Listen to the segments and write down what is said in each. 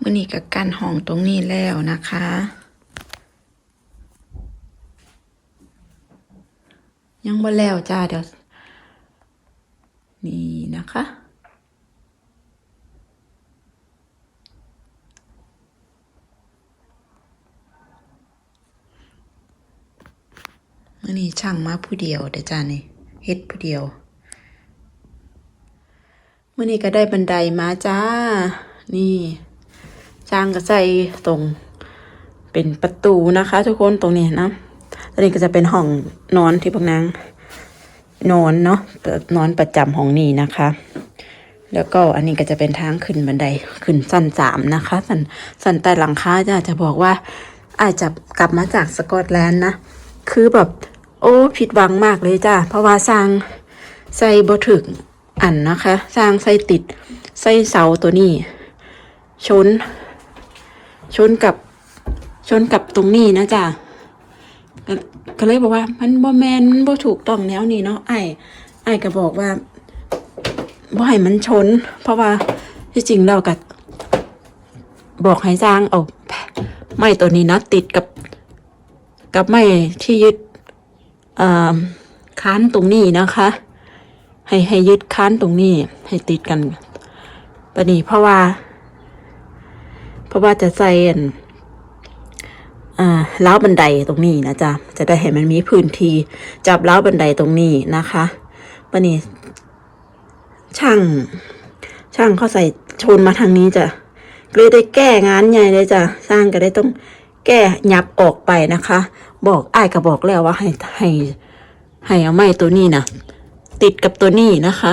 มื่อนี้กับการห้องตรงนี้แล้วนะคะ ยังบ่แล้วจ้าเดี๋ยว นี่นะคะมื่อนี้ช่างมาผู้เดียวเด้อจ้านี่เฮ็ดผู้เดียวมื่อนี้ก็ได้บันไดมาจ้า นี่ ช่างก็ใส่ตรงเป็นประตูนะคะ ทุกคนตรงนี้นะอันนี้ก็จะเป็นห้องนอนที่พวกนางนอนเนาะนอนประจำห้องนี้นะคะ แล้วก็อันนี้ก็จะเป็นทางขึ้นบันไดขึ้นสั้นสามนะคะ สันสันใต้หลังคาจะจะบอกว่า อาจจะกลับมาจากสกอตแลนด์นะ คือแบบ โอ้ผิดหวังมากเลยจ้าเพราะว่าสร้างใส่บถึกอันนะคะ สร้างใส่ติดใส่เสาตัวนี้ ชน ชนกับชนกับตรงนี้นะจ้ะก็เลยบอกว่า มันบ่แมนมันบ่ถูกต้องแนวนี้เนาะไอ้ไอ้ก็บอกว่าบ่ให้มันชน เพราะว่าที่จริงเราก็บอกให้สร้างเอาไม้ตัวนี้นะติดกับ กับไม้ที่ยึดค้านตรงนี้นะคะ ให้ให้ยึดค้านตรงนี้ ให้ติดกันปะนี้เพราะว่า เพราะว่าจะใส่ล้าวบันไดตรงนี้นะจ๊ะ จะได้เห็นมันมีพื้นที่จับล้าวบันไดตรงนี้นะคะปนี้ช่าง ช่างเขาใส่ชนมาทางนี้จ้ะก็เลยได้แก้งานใหญ่เลยจ้ะสร้างก็ได้ต้องแก้ยับออกไปนะคะ บอกอ้ายก็บอกแล้วว่าให้ให้ให้เอาไม้ตัวนี้นะติดกับตัวนี้นะคะ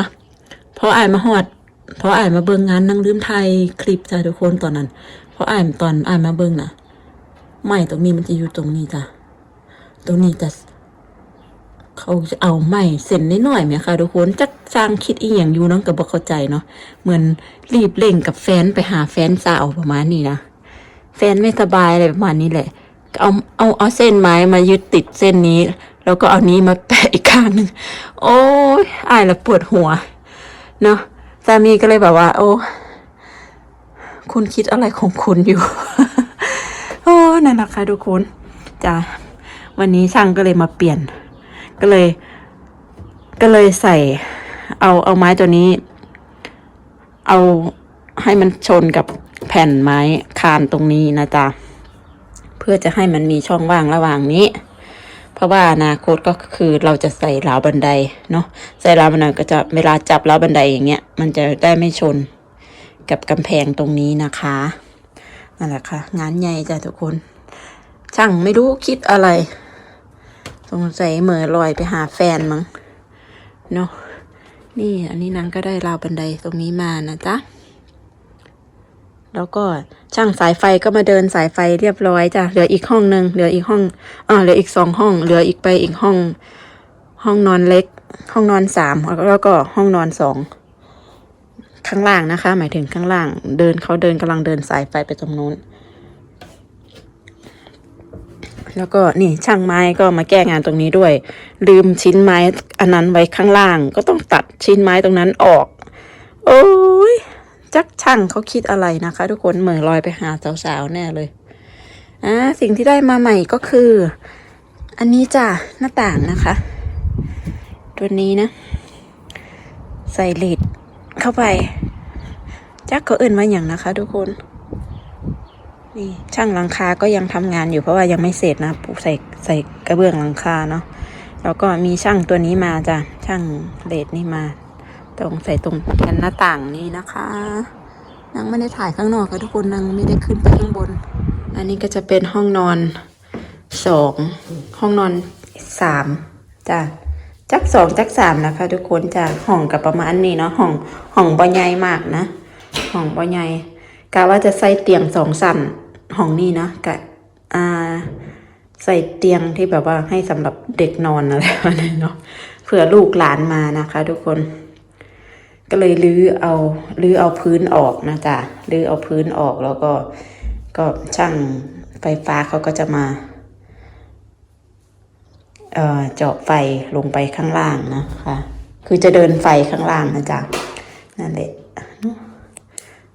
เพราะอ้ายมาหอด เพราะอ้ายมาเบิ่งงานนั่งลืมไทยคลิปจ้ะทุกคนตอนนั้น เพราะอ้ายตอนอ้ายมาเบิ่งน่ะไม้ตรงนี้มันจะอยู่ตรงนี้จ้ะ ตรงนี้จะเขาจะเอาไม้เส้นน้อยๆไหมคะทุกคนจักสร้างคิดอีหยังอยู่น้องก็บอเข้าใจเนาะเหมือนรีบเร่งกับแฟนไปหาแฟนสาวประมาณนี้นะแฟนไม่สบายอะไรประมาณนี้แหละ เอาเอาเอาเส้นไม้มายึดติดเส้นนี้ แล้วก็เอานี้มาแปะอีกข้างหนึ่งโอ้ยอายแล้วปวดหัว เนาะสามีก็เลยแบบว่า โอ้ คุณคิดอะไรของคุณอยู่ โอ้นั่นแหละค่ะทุกคนจ้ะวันนี้ช่างก็เลยมาเปลี่ยน ก็เลย ก็เลยใส่ เอาเอาไม้ตัวนี้ เอาให้มันชนกับแผ่นไม้คานตรงนี้นะจ๊ะเพื่อจะให้มันมีช่องว่างระหว่างนี้ เพราะว่าอนาคตก็คือเราจะใส่ราวบันไดเนาะใส่ราวบันไดก็จะเวลาจับราวบันไดอย่างเงี้ยมันจะได้ไม่ชน กับกำแพงตรงนี้นะคะนั่นแหละค่ะ งานใหญ่จ้ะทุกคน ช่างไม่รู้คิดอะไร สงสัยเหม่อลอยไปหาแฟนมั้งเนาะนี่อันนี้นางก็ได้ราวบันไดตรงนี้มานะจ๊ะแล้วก็ช่างสายไฟก็มาเดินสายไฟเรียบร้อยจ้ะเหลืออีกห้องหนึ่งเหลืออีกห้องอ่าเหลืออีกสองห้อง เหลืออีกไปอีกห้อง ห้องนอนเล็ก ห้องนอนสามแล้วก็ห้องนอนสอง ข้างล่างนะคะ หมายถึงข้างล่าง เดินเขาเดินกำลังเดินสายไฟไปตรงนู้น แล้วก็นี่ช่างไม้ก็มาแก้งานตรงนี้ด้วย ลืมชิ้นไม้อันนั้นไว้ข้างล่าง ก็ต้องตัดชิ้นไม้ตรงนั้นออก โอ้ยจักช่างเขาคิดอะไรนะคะ ทุกคนเหม่อลอยไปหาสาวๆแน่เลยอ่าสิ่งที่ได้มาใหม่ก็คือ อันนี้จ้ะหน้าต่างนะคะ ตัวนี้นะ ใส่เลด เข้าไป จักเขาเอื่นว่าอย่างนะคะ ทุกคน นี่ช่างหลังคาก็ยังทำงานอยู่เพราะว่ายังไม่เสร็จนะปูใส่ใส่กระเบื้องหลังคาเนาะแล้วก็มีช่างตัวนี้มาจ้ะช่างเลดนี่มา ตรงใส่ตรงแผ่นหน้าต่างนี้นะคะนางไม่ได้ถ่ายข้างนอกค่ะทุกคนนางไม่ได้ขึ้นไปข้างบน อันนี้ก็จะเป็นห้องนอนสองห้องนอนสามจ้ะ จักสองจักสามนะคะ ทุกคนจ้ะห้องกับประมาณนี้เนาะห้องห้องบ่ใหญ่มากนะห้องบ่ใหญ่กะว่าจะใส่เตียงสองสั่นห้องนี้นะกะอ่าใส่เตียงที่แบบว่าให้สำหรับเด็กนอนอะไรแบบนี้เนาะเผื่อลูกหลานมานะคะ ทุกคน ก็เลยรื้อเอารื้อเอาพื้นออกนะจ๊ะรื้อเอาพื้นออกแล้วก็ก็ช่างไฟฟ้าเขาก็จะมา เจาะไฟลงไปข้างล่างนะคะ คือจะเดินไฟข้างล่างนะจ๊ะนั่นแหละ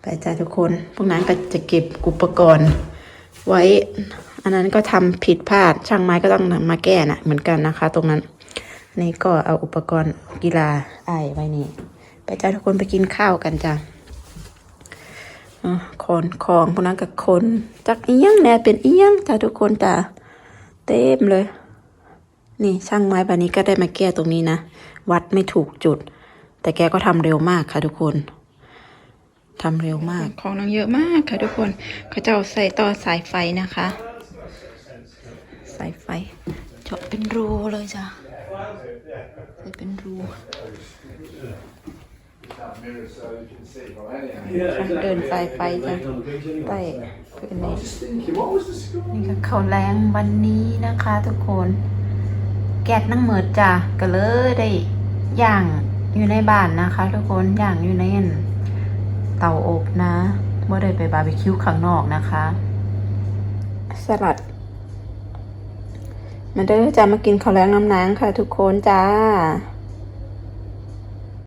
ไปจ้าทุกคน พวกนั้นก็จะเก็บอุปกรณ์ ไว้ อันนั้นก็ทำผิดพลาดช่างไม้ก็ต้องมาแก้นะเหมือนกันนะคะ ตรงนั้นนนี้ก็เอาอุปกรณ์กีฬาไอายไว้นี่ไปจ้าทุกคนไปกินข้าวกันจ้ะอะคนของพวกนั้นกับคน จักเอียงแน่เป็นเอียงจ้าทุกคนจ้ะเต็มเลย นี่ช่างไม้บานนี้ก็ได้มาแก้ตรงนี้นะ วัดไม่ถูกจุด แต่แกก็ทำเร็วมากค่ะทุกคนทำเร็วมาก ของนางเยอะมากค่ะทุกคนเขาจะเอาใส่ต่อสายไฟนะคะ สายไฟเจาะเป็นรูเลยจ้ะใส่เป็นรูช่างเดินสายไฟจ้ะใต้พื้นนี้นี่ก็เขาแรงวันนี้นะคะทุกคน แก๊สนั่งเหมิดจ้ะก็เลยได้ย่างอยู่ในบ้านนะคะ ทุกคนย่างอยู่ในเตาอบนะเมื่ได้ไปบาร์บีคิวข้างนอกนะคะ สลัด มาเด้อจ้ามากินข้าวแล้งน้ำนางค่ะ ทุกคนจ้า